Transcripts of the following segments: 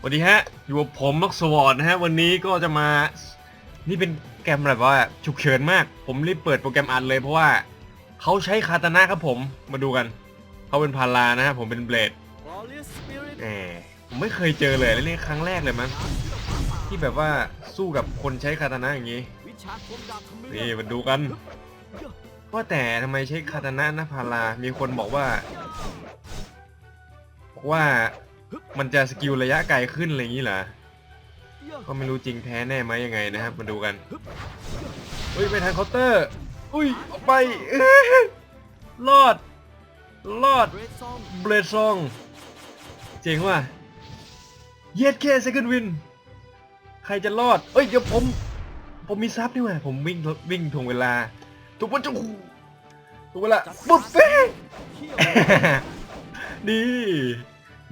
สวัสดีฮะ อยู่กับผมมักสวอร์ดนะฮะ วันนี้ก็จะมา นี่เป็นแกรมแบบว่าฉุกเฉินมาก ผมรีบเปิดโปรแกรมอัดเลยเพราะว่าเขาใช้คาตานะครับผม มาดูกัน เขาเป็นพารานะฮะ ผมเป็นเบลดแหมผมไม่เคยเจอเลยและนี่ครั้งแรกเลยมั้งที่แบบว่าสู้กับคนใช้คาตานะอย่างนี้ นี่มาดูกันว่าแต่ทำไมใช้คาตานะนะพารามีคนบอกว่าว่า มันจะสกิลระยะไกลขึ้นอะไรอย่างนี้เหรอ ก็ไม่รู้จริงแท้แน่ไหมยังไงนะครับ มาดูกันเฮ้ยไปทางเคาน์เตอร์ อุ้ยออกไปเอ้ยรอด รอด เบรดซอง เจ๋งว่ะ เย็ดแค่เซคันวิน ใครจะรอด เอ้ยเดี๋ยวผม ผมมีซับนี่ว่าผมวิ่งวิ่งถ่วงเวลาทุกวันจะถูกเวลาปุ๊บเป้เขี้ยวนี่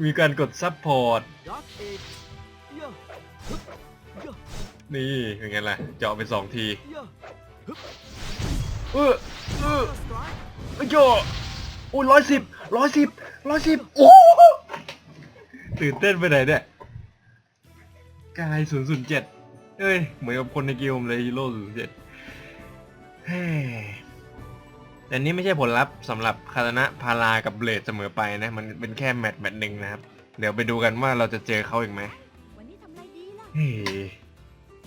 มีการกดซับพอร์ต นี่เป็นไงล่ะ เจาะไปสองที เออเออไอ้โจโอ้ยร้อยสิบร้อยสิบร้อยสิบโอ้ตื่นเต้นไปไหนเนี่ย กายศูนย์ศูนย์เจ็ดเอ้ย เหมือนกับคนในเกมเลยฮีโร่ศูนย์เจ็ดเฮ้ แต่นี่ไม่ใช่ผลลัพธ์สำหรับคาตนะพารากับเบลดเสมอไปนะ มันเป็นแค่แมตช์แมตช์หนึ่งนะครับ เดี๋ยวไปดูกันว่าเราจะเจอเขาอีกไหมวันนี้ทำอะไรดีล่ะเฮ้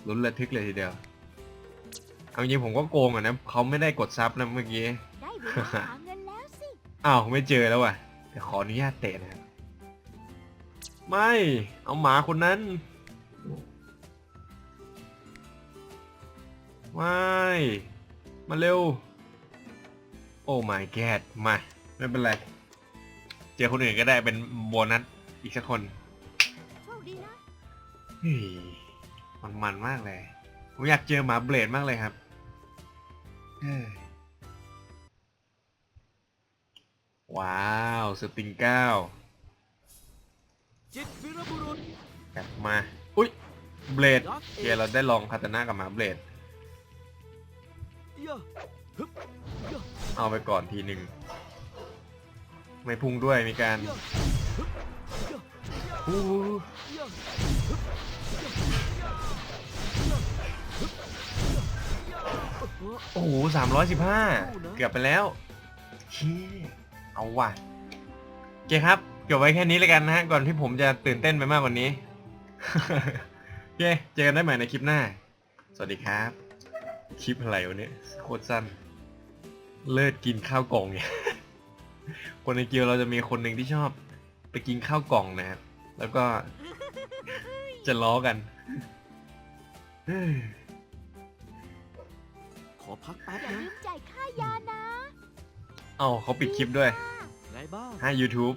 ลุ้นระทึกเลยทีเดียว เอาจริงผมก็โกงอะนะเขาไม่ได้กดซับนะเมื่อกี้ ได้เวลาหาเงินแล้วสิอ้าวไม่เจอแล้วว่ะแต่ขออนุญาตเตะนะครับไม่เอาหมาคนนั้น ไม่ มาเร็ว อ้ my god มา ไม่เป็นไร เจอคนอื่นก็ได้เป็นโบนัสอีกสักคนโชคดีนะเฮ้ยมันมันมากเลย ผมอยากเจอหมาเบลดมากเลยครับเฮ้ยว้าวสติงเก้าจิตวิรบุรุษกลับมา อุ้ยเบลดเคเราได้ลองคาตานะกับหมาเบลดเยอะ เอาไปก่อนทีหนึ่งไม่พุ่งด้วยมีการโอ้โหสามร้อยสิบห้าเกือบไปแล้วเชี่ยเอาว่ะโอเคครับจบไว้แค่นี้เลยกันนะฮะ ก่อนที่ผมจะตื่นเต้นไปมากกว่านี้โอเคเจอกันได้ใหม่ในคลิปหน้า สวัสดีครับ คลิปอะไรวะเนี่ยโคตรสั้น เลิศกินข้าวกล่องเนี่ย คนในเกียวเราจะมีคนหนึ่งที่ชอบไปกินข้าวกล่องนะครับ แล้วก็จะล้อกัน ขอพักแป๊บอย่านะลืมจ่ายค่ายานะ เอ้าเขาปิดคลิปด้วยไงบ้างให้ YouTube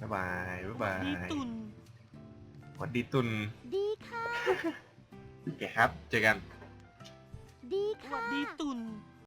บ๊ายบายบ๊ายบายดีตุนสวัสดีตุนดีค่ะ โอเคครับ เจอกัน ดีสวัค่ะสดีตุนด